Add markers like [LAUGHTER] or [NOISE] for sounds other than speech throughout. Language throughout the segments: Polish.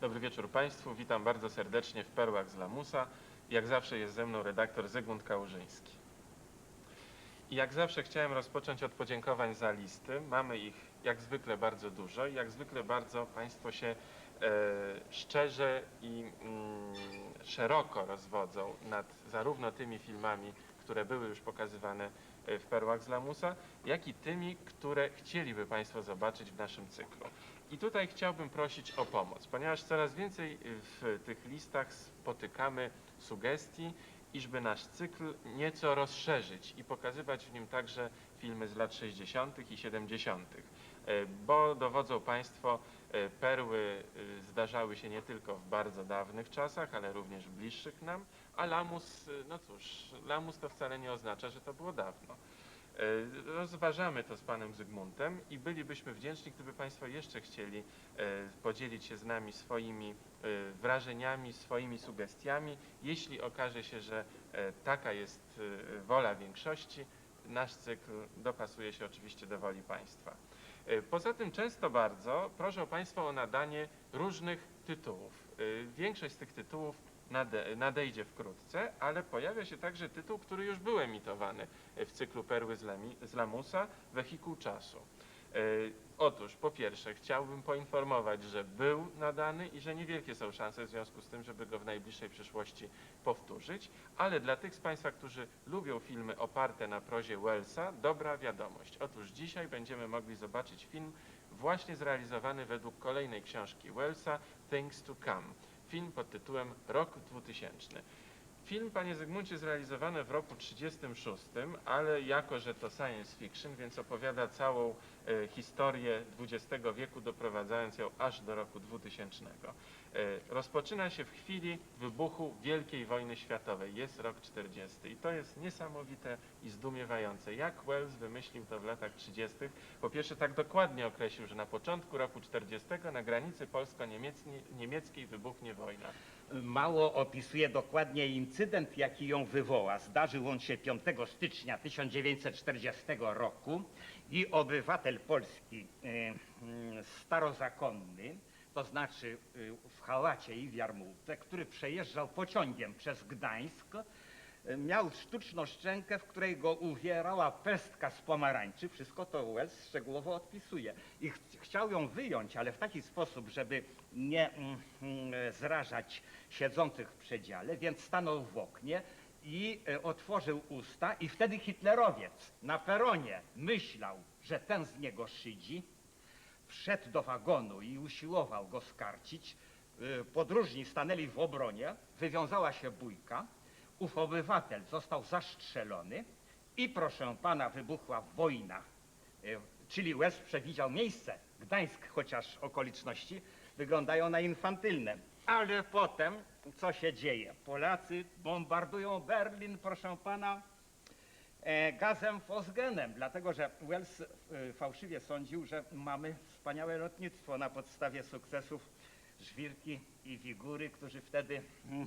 Dobry wieczór Państwu, witam bardzo serdecznie w Perłach z Lamusa. Jak zawsze jest ze mną redaktor Zygmunt Kałużyński. I jak zawsze chciałem rozpocząć od podziękowań za listy. Mamy ich jak zwykle bardzo dużo i jak zwykle bardzo Państwo się e, szczerze i mm, szeroko rozwodzą nad zarówno tymi filmami, które były już pokazywane w Perłach z Lamusa, jak i tymi, które chcieliby Państwo zobaczyć w naszym cyklu. I tutaj chciałbym prosić o pomoc, ponieważ coraz więcej w tych listach spotykamy sugestii, iżby nasz cykl nieco rozszerzyć i pokazywać w nim także filmy z lat 60. i 70., E, bo dowodzą Państwo, e, perły e, zdarzały się nie tylko w bardzo dawnych czasach, ale również bliższych nam, a lamus, e, no cóż, lamus to wcale nie oznacza, że to było dawno. E, Rozważamy to z panem Zygmuntem i bylibyśmy wdzięczni, gdyby państwo jeszcze chcieli e, podzielić się z nami swoimi e, wrażeniami, swoimi sugestiami. Jeśli okaże się, że e, taka jest e, wola większości, nasz cykl dopasuje się oczywiście do woli państwa. E, Poza tym często bardzo proszę Państwa o nadanie różnych tytułów. E, Większość z tych tytułów nade, nadejdzie wkrótce, ale pojawia się także tytuł, który już był emitowany w cyklu Perły z Lamusa, Wehikuł Czasu. E, Otóż, po pierwsze, chciałbym poinformować, że był nadany i że niewielkie są szanse w związku z tym, żeby go w najbliższej przyszłości powtórzyć, ale dla tych z Państwa, którzy lubią filmy oparte na prozie Wellsa, dobra wiadomość. Otóż dzisiaj będziemy mogli zobaczyć film właśnie zrealizowany według kolejnej książki Wellsa, Things to Come. Film pod tytułem Rok 2000. Film, panie Zygmuncie, zrealizowany w roku 36, ale jako, że to science fiction, więc opowiada całą historię XX wieku, doprowadzając ją aż do roku 2000. E, rozpoczyna się w chwili wybuchu Wielkiej Wojny Światowej. Jest rok 40 i to jest niesamowite i zdumiewające. Jak Wells wymyślił to w latach 30. Po pierwsze tak dokładnie określił, że na początku roku 40 na granicy polsko-niemieckiej wybuchnie wojna. Mało opisuje dokładnie incydent, jaki ją wywoła. Zdarzył on się 5 stycznia 1940 roku i obywatel polski e, mm, starozakonny, to znaczy e, w hałacie i w jarmułce, który przejeżdżał pociągiem przez Gdańsk, e, miał sztuczną szczękę, w której go uwierała pestka z pomarańczy. Wszystko to Wells szczegółowo odpisuje. I ch chciał ją wyjąć, ale w taki sposób, żeby nie mm, mm, zrażać siedzących w przedziale, więc stanął w oknie i e, otworzył usta i wtedy hitlerowiec na peronie myślał, że ten z niego szydzi, wszedł do wagonu i usiłował go skarcić. Y, Podróżni stanęli w obronie, wywiązała się bójka, ów obywatel został zastrzelony i proszę pana wybuchła wojna. Y, Czyli Wells przewidział miejsce, Gdańsk, chociaż okoliczności wyglądają na infantylne. Ale potem co się dzieje? Polacy bombardują Berlin, proszę pana, e, gazem fosgenem, dlatego że Wells e, fałszywie sądził, że mamy wspaniałe lotnictwo na podstawie sukcesów Żwirki i Wigury, którzy wtedy mm,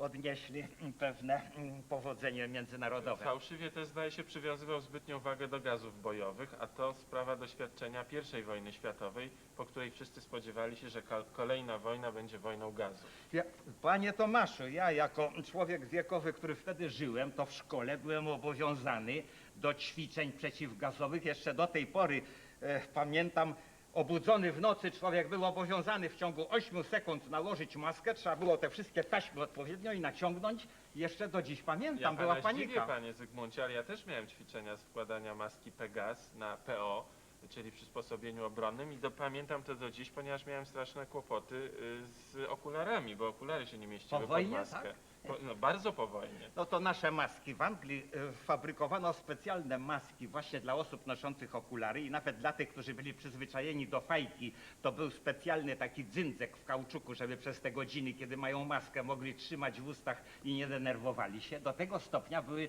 odnieśli pewne mm, powodzenie międzynarodowe. Fałszywie też zdaje się przywiązywał zbytnią wagę do gazów bojowych, a to sprawa doświadczenia I wojny światowej, po której wszyscy spodziewali się, że kol- kolejna wojna będzie wojną gazu. Ja, panie Tomaszu, ja jako człowiek wiekowy, który wtedy żyłem, to w szkole byłem obowiązany do ćwiczeń przeciwgazowych. Jeszcze do tej pory e, pamiętam, obudzony w nocy człowiek był obowiązany w ciągu 8 sekund nałożyć maskę. Trzeba było te wszystkie taśmy odpowiednio i naciągnąć. Jeszcze do dziś pamiętam, była pana zdziwię, panika. panie Zygmuncie, ale ja też miałem ćwiczenia z wkładania maski Pegas na PO, czyli przysposobieniu obronnym i do, pamiętam to do dziś, ponieważ miałem straszne kłopoty y, z okularami, bo okulary się nie mieściły Po pod wojnie, maskę. tak? Po, no, bardzo po wojnie. No to nasze maski. W Anglii e, fabrykowano specjalne maski właśnie dla osób noszących okulary i nawet dla tych, którzy byli przyzwyczajeni do fajki, to był specjalny taki dzyndzek w kauczuku, żeby przez te godziny, kiedy mają maskę, mogli trzymać w ustach i nie denerwowali się. Do tego stopnia były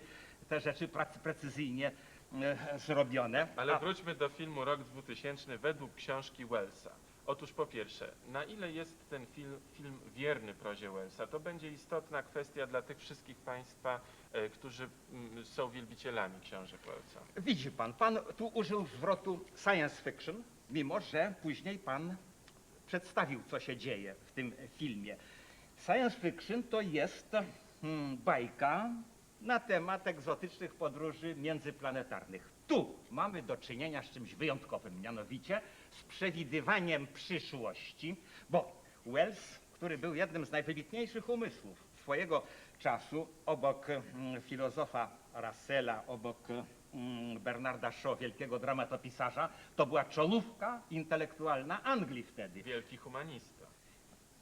te rzeczy prac- precyzyjnie e, zrobione. Ale A- wróćmy do filmu Rok 2000 według książki Wellsa. Otóż po pierwsze, na ile jest ten film, film wierny prozie Wellsa? To będzie istotna kwestia dla tych wszystkich Państwa, e, którzy mm, są wielbicielami książek Wellsa. Widzi pan, pan tu użył zwrotu science fiction, mimo że później pan przedstawił, co się dzieje w tym filmie. Science fiction to jest hmm, bajka na temat egzotycznych podróży międzyplanetarnych. Tu mamy do czynienia z czymś wyjątkowym, mianowicie z przewidywaniem przyszłości, bo Wells, który był jednym z najwybitniejszych umysłów swojego czasu, obok mm, filozofa Russella, obok mm, Bernarda Shaw, wielkiego dramatopisarza, to była czołówka intelektualna Anglii wtedy. Wielki humanista.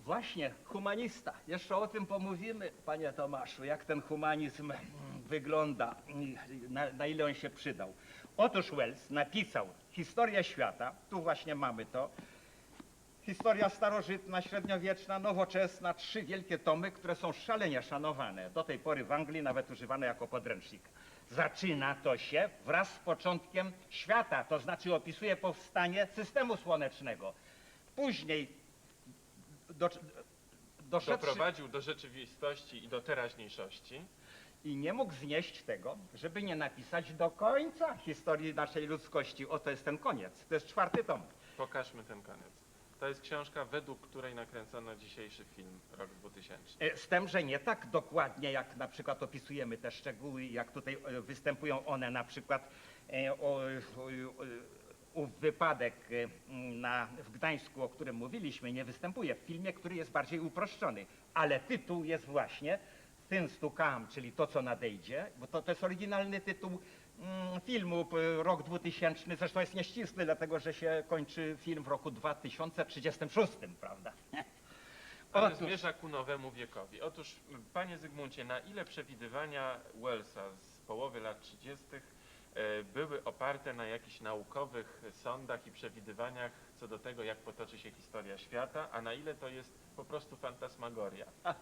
Właśnie, humanista. Jeszcze o tym pomówimy, panie Tomaszu, jak ten humanizm mm, wygląda, i na, na ile on się przydał. Otóż Wells napisał historię świata, tu właśnie mamy to, historia starożytna, średniowieczna, nowoczesna, trzy wielkie tomy, które są szalenie szanowane. Do tej pory w Anglii nawet używane jako podręcznik. Zaczyna to się wraz z początkiem świata, to znaczy opisuje powstanie systemu słonecznego. Później do, doszedłszy Doprowadził do rzeczywistości i do teraźniejszości. I nie mógł znieść tego, żeby nie napisać do końca historii naszej ludzkości. Oto jest ten koniec. To jest czwarty tom. Pokażmy ten koniec. To jest książka, według której nakręcono dzisiejszy film, rok 2000. E, Z tym, że nie tak dokładnie, jak na przykład opisujemy te szczegóły, jak tutaj e, występują one na przykład e, o, o, o, ów wypadek e, na, w Gdańsku, o którym mówiliśmy, nie występuje w filmie, który jest bardziej uproszczony. Ale tytuł jest właśnie To Come, czyli to, co nadejdzie, bo to, to jest oryginalny tytuł mm, filmu, p- rok 2000, zresztą jest nieścisły, dlatego że się kończy film w roku 2036, prawda? [LAUGHS] Ale Otóż- zmierza ku nowemu wiekowi. Otóż, panie Zygmuncie, na ile przewidywania Wellsa z połowy lat 30. e, były oparte na jakichś naukowych sądach i przewidywaniach co do tego, jak potoczy się historia świata, a na ile to jest po prostu fantasmagoria? [LAUGHS]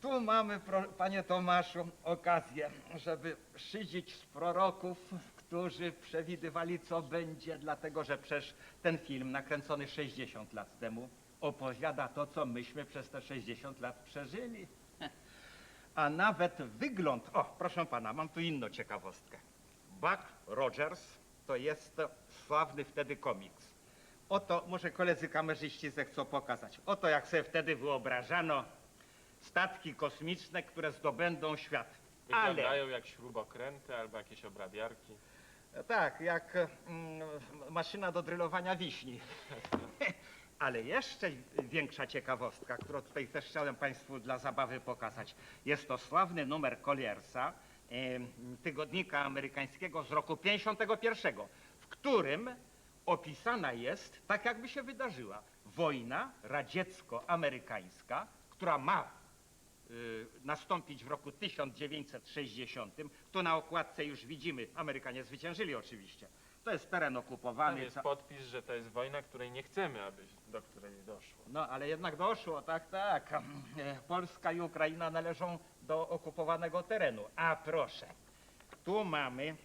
Tu mamy, panie Tomaszu, okazję, żeby szydzić z proroków, którzy przewidywali, co będzie, dlatego że przecież ten film, nakręcony 60 lat temu, opowiada to, co myśmy przez te 60 lat przeżyli. A nawet wygląd. O, proszę pana, mam tu inną ciekawostkę. Buck Rogers to jest sławny wtedy komiks. Oto, może koledzy kamerzyści zechcą pokazać. Oto jak sobie wtedy wyobrażano statki kosmiczne, które zdobędą świat. Ale Wyglądają jak śrubokręty albo jakieś obrabiarki. tak, jak mm, maszyna do drylowania wiśni. [LAUGHS] Ale jeszcze większa ciekawostka, którą tutaj też chciałem Państwu dla zabawy pokazać. Jest to sławny numer Colliersa, em, tygodnika amerykańskiego z roku 51, w którym opisana jest, tak jakby się wydarzyła, wojna radziecko-amerykańska, która ma nastąpić w roku 1960. Tu na okładce już widzimy, Amerykanie zwyciężyli oczywiście. To jest teren Tam okupowany. jest ca- podpis, że to jest wojna, której nie chcemy, aby do której doszło. No, ale jednak doszło, tak, tak. E, Polska i Ukraina należą do okupowanego terenu. A proszę, tu mamy